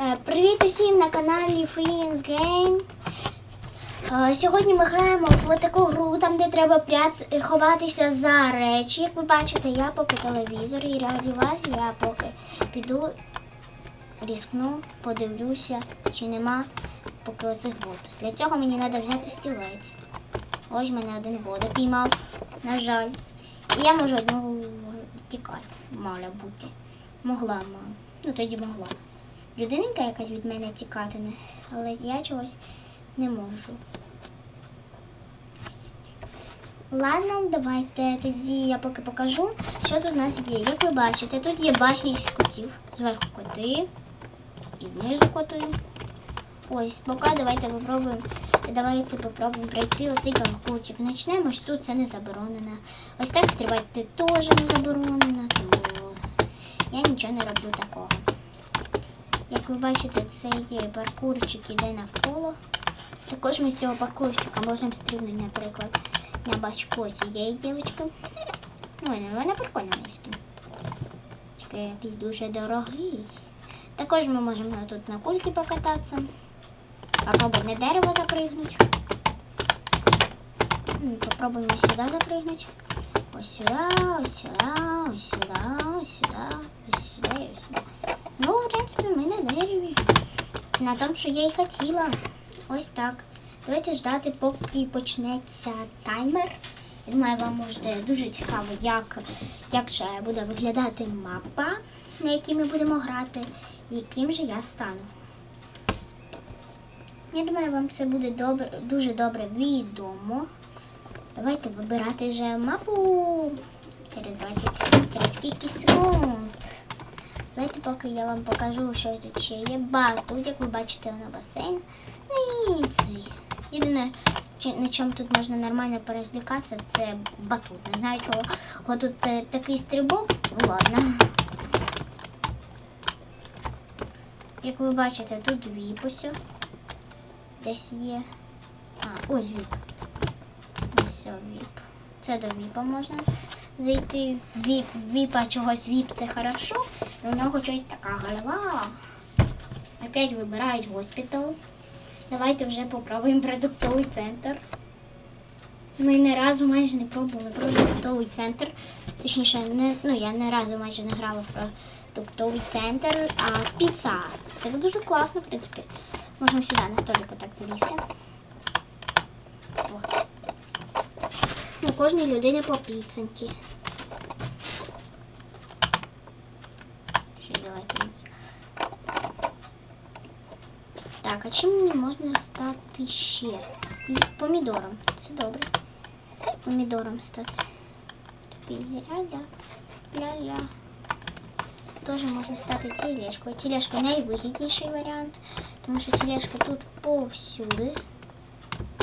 Е, Привіт усім на каналі Friends Game. Е, Сьогодні ми граємо в таку гру, там де треба прят... ховатися за речі. Як ви бачите, я поки телевізор і раді вас, я поки піду, різкну, подивлюся, чи нема поки оцих бот. Для цього мені треба взяти стілець. Ось в мене один вода піймав, на жаль. І я можу одну тікати, мала бути. Могла, мала. Ну тоді могла. Людиненька якась від мене тікатиме, але я чогось не можу. Ладно, давайте тоді я поки покажу, що тут у нас є. Як ви бачите, тут є башні з котів. Зверху коти і знизу коти. Ось, поки давайте попробуємо. Давайте попробуємо пройти оцей паркурчик. Почнемо, що тут це не заборонено. Ось так стрибати теж не заборонено, тому я нічого не роблю такого. Як ви бачите, це є паркурчик іде навколо. Також ми з цього паркурчика можемо стрибнути, наприклад, на бачку цієї дівчинки. Ну, вона прикольна місто. Тільки якийсь дуже дорогий. Також ми можемо тут на кульки покататися. Попробуй на дерево запригнути. Попробуємо сюди запригнути. Ось сюди, ось сюди, ось сюди, ось сюди, і ось сюди. Ну, в принципі, ми на дереві. На тому, що я й хотіла. Ось так. Давайте ждати, поки почнеться таймер. Я думаю, вам буде дуже цікаво, як, як же буде виглядати мапа, на якій ми будемо грати, яким же я стану. Я думаю, вам це буде добре, дуже добре відомо. Давайте вибирати вже мапу через 20, через скільки секунд. Давайте поки я вам покажу, що тут ще є. Батут, як ви бачите, воно басейн. Ну і цей. Єдине, на чому тут можна нормально перезвлікатися, це батут. Не знаю чого. О, тут е, такий стрибок. Ладно. Як ви бачите, тут віп ось. Десь є. А, ось віп. Ось віп. Це до віпа можна зайти. Віп, віпа чогось віп це хорошо. і У нього щось така голова. Опять вибирають госпітал. Давайте вже попробуємо продуктовий центр. Ми не разу майже не пробували продуктовий центр. Точніше, не, ну я не разу майже не грала в продуктовий центр, а піца. Це дуже класно, в принципі. Можна сюди на столик так залізти. У кожній людини по піценьки. Що делать? Так, а чим мені можна стати ще? Помідором. Це добре. Помідором стати. Ля-ля. Теж можна стати тележкою. Тележка найвигідніший варіант, тому що тележка тут повсюди.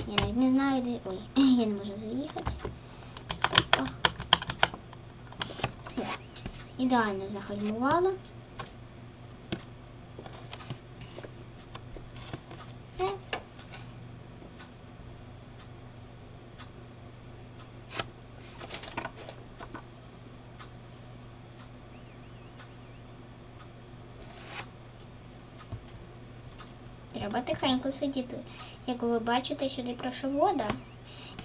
Я навіть не знаю, де. Ой, я не можу заїхати. О, Ідеально загальмувала. Е. Треба тихенько сидіти. Як ви бачите, сюди прошу вода.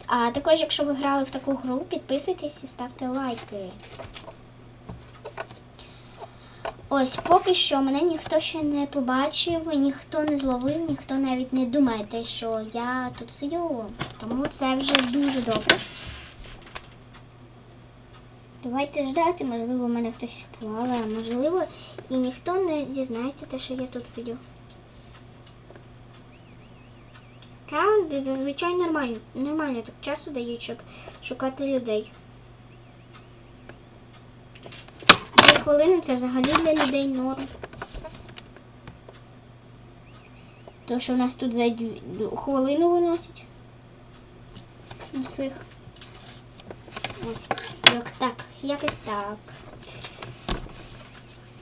А також, якщо ви грали в таку гру, підписуйтесь і ставте лайки. Ось поки що мене ніхто ще не побачив, ніхто не зловив, ніхто навіть не думає що я тут сидю. Тому це вже дуже добре. Давайте ждати, можливо, мене хтось плаває, а можливо, і ніхто не дізнається те, що я тут сидю. Раунди зазвичай нормально, нормально так часу дають, щоб шукати людей. Дві хвилини це взагалі для людей норм. То, що в нас тут за хвилину виносять. Усіх. Ось як так, якось так.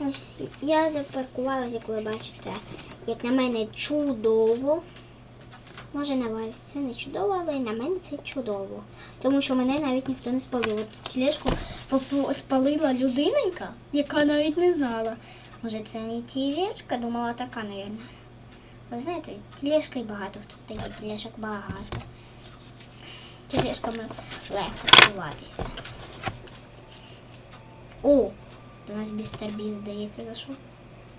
Ось я запаркувалася, як ви бачите, як на мене чудово. Може на вас це не чудово, але на мене це чудово. Тому що мене навіть ніхто не спалив. От тележку спалила людиненька, яка навіть не знала. Може, це не тележка, думала така, навірно. Ви знаєте, тележкою багато хто стоїть, тележок багато. Тележками легко сховатися. О! До нас містер Біст, здається, зайшов.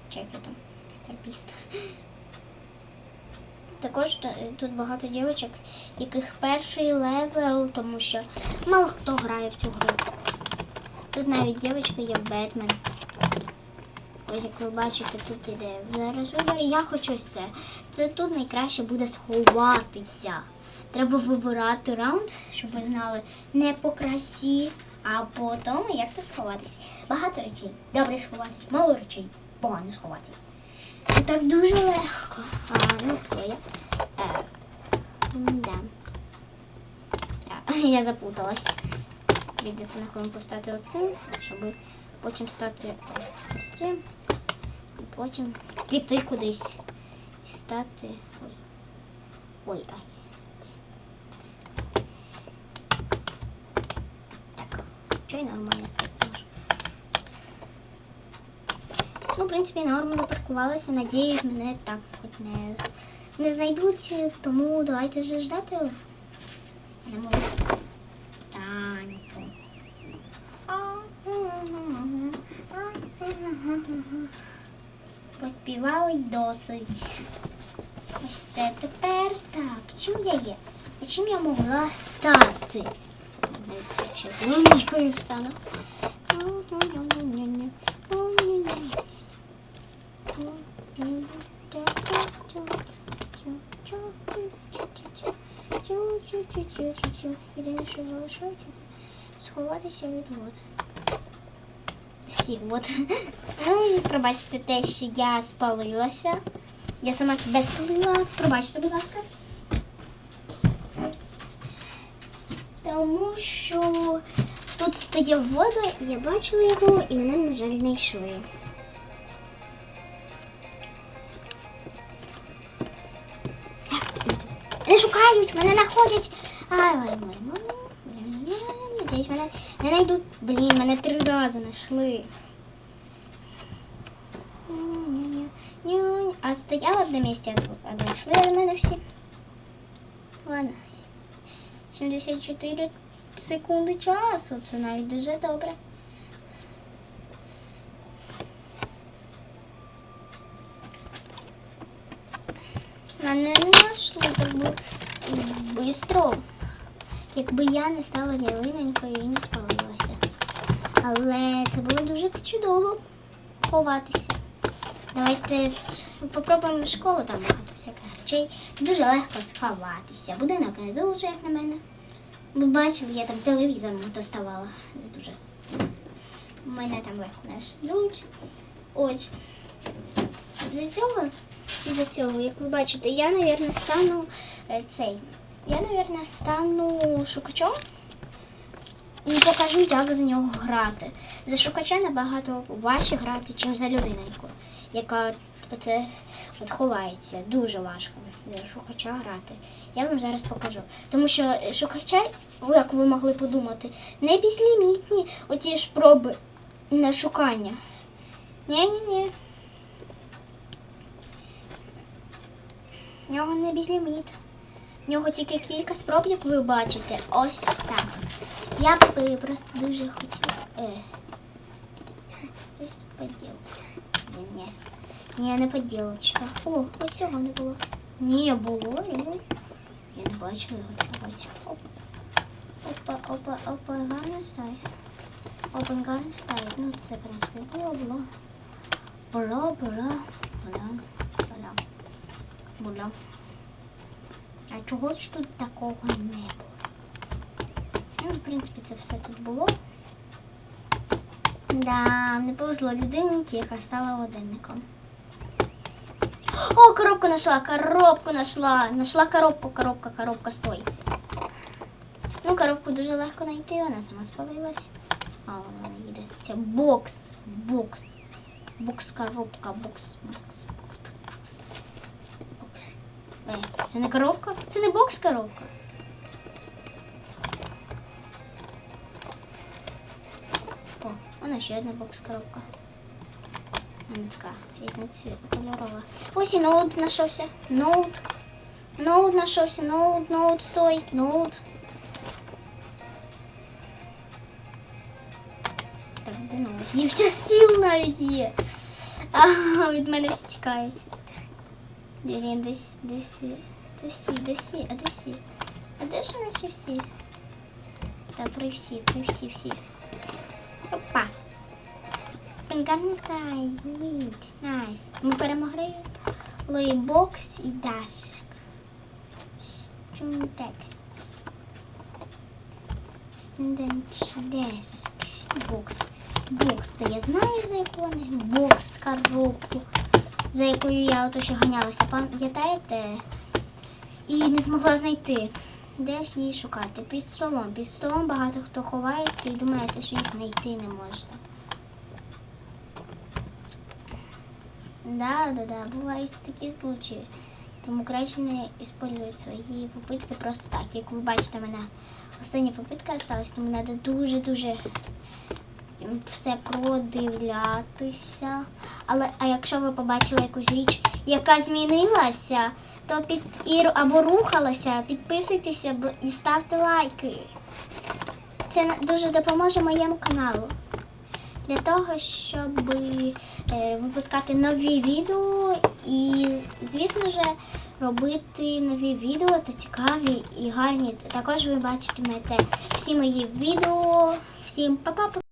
Чекай там, містер Біст. Також тут багато дівчаток, яких перший левел, тому що мало хто грає в цю гру. Тут навіть дівчинка є Бетмен. Ось як ви бачите, тут іде зараз вибір. Я хочу ось це. Це тут найкраще буде сховатися. Треба вибирати раунд, щоб ви знали не по красі, а по тому, як тут сховатись. Багато речей. Добре сховатись, мало речей, погано сховатись. І так дуже легко. А, ну, що. Е, да. Я заплуталась. Прийдеться на хвилинку стати оцим, щоб потім стати ось цим. І потім піти кудись. І стати. Ой. Ой, ай. Так, що й нормально стати можу. Ну, в принципі, нормально запаркувалася. Надіюсь, мене так хоч не, не знайдуть, тому давайте вже ждати. Не можу. Таньку. Поспівали й досить. Ось це тепер так. Чим я є? А чим я могла стати? Дивіться, я ще з луночкою стану. Єдине, що залишається, сховатися від вод. Всіх вод. Ну і пробачте те, що я спалилася. Я сама себе спалила. Пробачте, будь ласка. Тому що тут стає вода, і я бачила його, і мене, на жаль, не йшли. Не шукають, мене знаходять. Ай, ой, ой, ой. Надіюсь, мене не знайдуть. Блін, мене три рази знайшли. А стояла б на місці, а дійшли до мене всі. Ладно. 74 секунди часу. Це навіть дуже добре. Мене не знайшли так швидко. Якби я не стала ялинонькою і не спалилася. Але це було дуже чудово ховатися. Давайте с- попробуємо школу, там багато всяких речей. Дуже легко сховатися. Будинок не дуже, як на мене. Ви бачили, я там телевізором доставала. Не дуже. У мене там легко наш дуже. Ось. З-за цього, із-за цього, як ви бачите, я, мабуть, стану е, цей. Я, мабуть, стану шукачом і покажу, як за нього грати. За шукача набагато важче грати, ніж за людиноньку, яка оце от ховається. Дуже важко за шукача грати. Я вам зараз покажу. Тому що шукача, як ви могли подумати, не безлімітні оці ж проби на шукання. Ні-ні-ні. В нього не безліміт. В нього тільки кілька спроб, як ви бачите. Ось так. Я б е, просто дуже хотіла. Е. Хтось тут поділ. Ні, ні. Ні, не поділочка. О, ось цього не було. Ні, було. Я не бачила його. Давайте. Оп. Опа, опа, опа, гарно стає. Опа, гарно стає. Ну, це, в принципі, було, було. Було, було, було, було. Було. А чого ж тут такого не було? Ну, в принципі, це все тут було. Да, не повезло людині, яка стала годинником. О, коробку нашла, коробку нашла. Нашла коробку, коробка, коробка, стой. Ну, коробку дуже легко знайти, вона сама спалилась. А, вона їде. Це бокс, бокс. Бокс, коробка, бокс, бокс, бокс. Е, це не коробка? Це не бокс коробка. О, вона ще одна бокс коробка. Вона така різнокольорова. Ось і ноут знайшовся. Ноут. Ноут знайшовся. Ноут, ноут стоїть. Ноут. Так, де ноут? Дівся стіл навіть є. А, від мене всі тікають. Де він десь, десь, десь, а де всі? А де ж наші всі? Та при всі, при всі, всі. Опа. Гарний сайт, Wait, найс. Ми перемогли лейбокс і дашк. Стюндекс. Стюндекс деск. Бокс. Бокс, це я знаю за яку. Бокс, коробку, за якою я ото ще ганялася. Пам'ятаєте? І не змогла знайти. Де ж її шукати? Під столом. Під столом багато хто ховається і думаєте, що їх знайти не можна. Да, да, да, бувають такі случаї. Тому краще не использовать свої попитки просто так. Як ви бачите, мене остання попитка осталась, тому треба дуже-дуже все продивлятися. Але а якщо ви побачили якусь річ, яка змінилася, то під і, або рухалася, підписуйтеся і ставте лайки. Це дуже допоможе моєму каналу. Для того, щоб е, випускати нові відео і, звісно ж, робити нові відео та цікаві і гарні. Також ви бачитимете всі мої відео. Всім па-па!